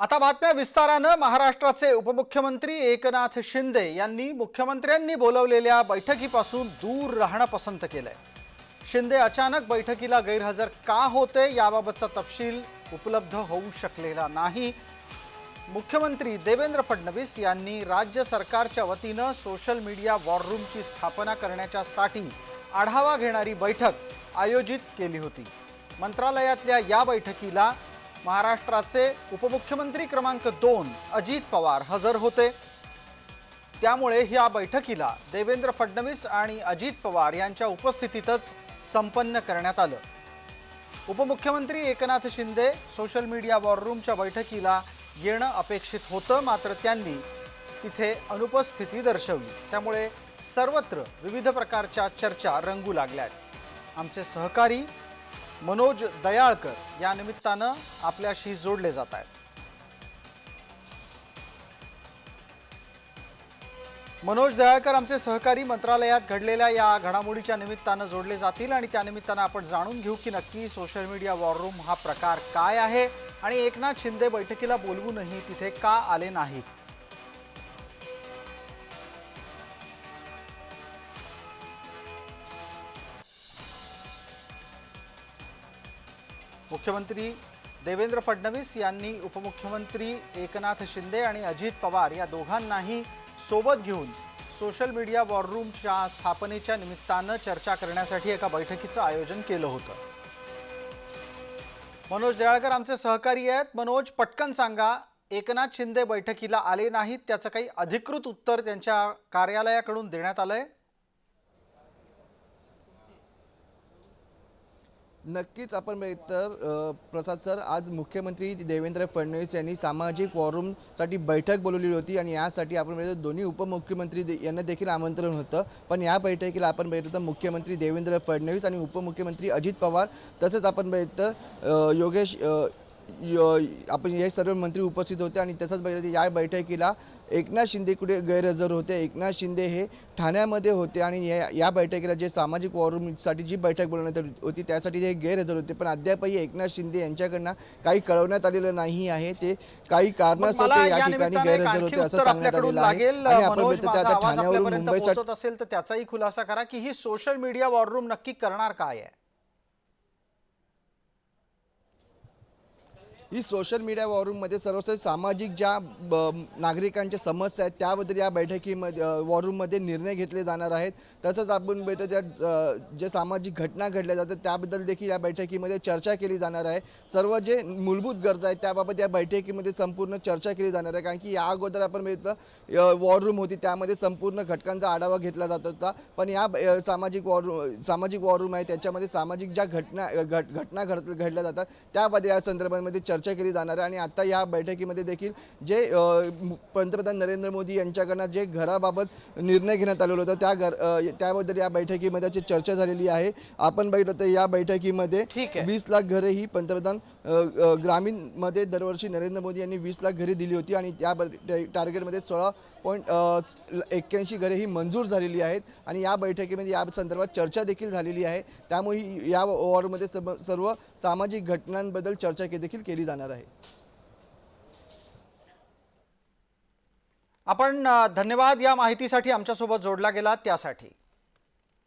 आता बातम्या विस्तारानं महाराष्ट्राचे उपमुख्यमंत्री एकनाथ शिंदे यांनी मुख्यमंत्र्यांनी बोलवलेल्या बैठकीपासून दूर राहणं पसंत केलंय. शिंदे अचानक बैठकीला गैरहजर का होते याबाबतचा तपशील उपलब्ध होऊ शकलेला नाही. मुख्यमंत्री देवेंद्र फडणवीस यांनी राज्य सरकारच्या वतीनं सोशल मीडिया वॉर रूमची स्थापना करण्याच्यासाठी आढावा घेणारी बैठक आयोजित केली होती. मंत्रालयातल्या या बैठकीला महाराष्ट्राचे उपमुख्यमंत्री क्रमांक दोन अजित पवार हजर होते. त्यामुळे या बैठकीला देवेंद्र फडणवीस आणि अजित पवार यांच्या उपस्थितीतच संपन्न करण्यात आलं. उपमुख्यमंत्री एकनाथ शिंदे सोशल मीडिया वॉररूमच्या बैठकीला येणं अपेक्षित होतं मात्र त्यांनी तिथे अनुपस्थिती दर्शवली. त्यामुळे सर्वत्र विविध प्रकारच्या चर्चा रंगू लागल्या आमचे सहकारी मनोज दयाळकर या निमित्तानं आपल्याशी जोडले जात आहेत. मनोज दयाळकर आमचे सहकारी मंत्रालयात घडलेल्या या घडामोडीच्या निमित्तानं जोडले जातील आणि त्या निमित्तानं आपण जाणून घेऊ की नक्की सोशल मीडिया वॉररूम हा प्रकार काय आहे आणि एकनाथ शिंदे बैठकीला बोलवूनही तिथे का आले नाहीत. मुख्यमंत्री देवेंद्र फडणवीस यांनी उपमुख्यमंत्री एकनाथ शिंदे आणि अजित पवार या दोघांनाही सोबत घेऊन सोशल मीडिया वॉररूमच्या स्थापनेच्या निमित्तानं चर्चा करण्यासाठी एका बैठकीचं आयोजन केलं होतं. मनोज दयाळकर आमचे सहकारी आहेत. मनोज पटकन सांगा एकनाथ शिंदे बैठकीला आले नाहीत त्याचं काही अधिकृत उत्तर त्यांच्या कार्यालयाकडून देण्यात आलं आहे नक्कीच आपण तर प्रसाद सर आज मुख्यमंत्री देवेंद्र फडणवीस यांनी सामाजिक वॉरूमसाठी बैठक बोलवली होती आणि यासाठी आपण बघितलं दोन्ही उपमुख्यमंत्री दे- यांना देखील आमंत्रण होतं. पण या बैठकीला आपण बघितलं तर मुख्यमंत्री देवेंद्र फडणवीस आणि उपमुख्यमंत्री अजित पवार तसंच आपण बघितलं तर योगेश आपण हे सर्व मंत्री उपस्थित होते आणि तसंच बघितलं या बैठकीला एकनाथ शिंदे कुठे गैरहजर होते? एकनाथ शिंदे हे ठाण्यामध्ये होते आणि या या बैठकीला जे सामाजिक वॉरूमसाठी जी बैठक बोलवण्यात आली होती त्यासाठी ते गैरहजर होते. पण अद्यापही एकनाथ शिंदे यांच्याकडनं काही कळवण्यात आलेलं नाही आहे. ते काही कारणास्तव ते या ठिकाणी गैरहजर होते असं सांगण्यात आलेलं आहे. आणि आपण ठाण्यावरून मुंबईसाठी असेल तर त्याचाही खुलासा करा की ही सोशल मीडिया वॉर रूम नक्की करणार काय आहे? ही सोशल मीडिया वॉरूममध्ये सर्वसाधारण सामाजिक ज्या ब- नागरिकांच्या समस्या आहेत त्याबद्दल या बैठकीमध्ये वॉरूममध्ये निर्णय घेतले जाणार आहेत. तसंच आपण बैठक ज्या जे सामाजिक घटना घडल्या जातात त्याबद्दल देखील या बैठकीमध्ये चर्चा केली जाणार आहे. सर्व जे मूलभूत गरजा आहेत त्याबाबत या बैठकीमध्ये संपूर्ण चर्चा केली जाणार आहे. कारण की या अगोदर आपण बघितलं वॉर रूम होती त्यामध्ये संपूर्ण घटकांचा आढावा घेतला जात होता. पण या सामाजिक वॉर सामाजिक वॉर रूम आहे त्याच्यामध्ये सामाजिक ज्या घटना घट घटना घड घडल्या जातात त्यामध्ये या संदर्भामध्ये चर्चा केली जाणार आहे. आणि आता या बैठकीमध्ये देखील जे पंतप्रधान नरेंद्र मोदी यांच्याकडनं जे घराबाबत निर्णय घेण्यात आलेला होता त्या घर त्याबद्दल या बैठकीमध्ये याची चर्चा झालेली आहे. आपण बघितलं तर या बैठकीमध्ये. वीस लाख घरे ही पंतप्रधान ग्रामीणमध्ये दरवर्षी नरेंद्र मोदी यांनी वीस लाख घरे दिली होती आणि त्या टार्गेटमध्ये सोळा पॉईंट एक्क्याऐंशी घरे ही मंजूर झालेली आहेत. आणि या बैठकीमध्ये या संदर्भात चर्चा देखील झालेली आहे. त्यामुळे या वॉरमध्ये सर्व सामाजिक घटनांबद्दल चर्चा देखील केली जाणार आहे. आपण धन्यवाद या माहितीसाठी आमच्यासोबत जोडला गेला त्यासाठी.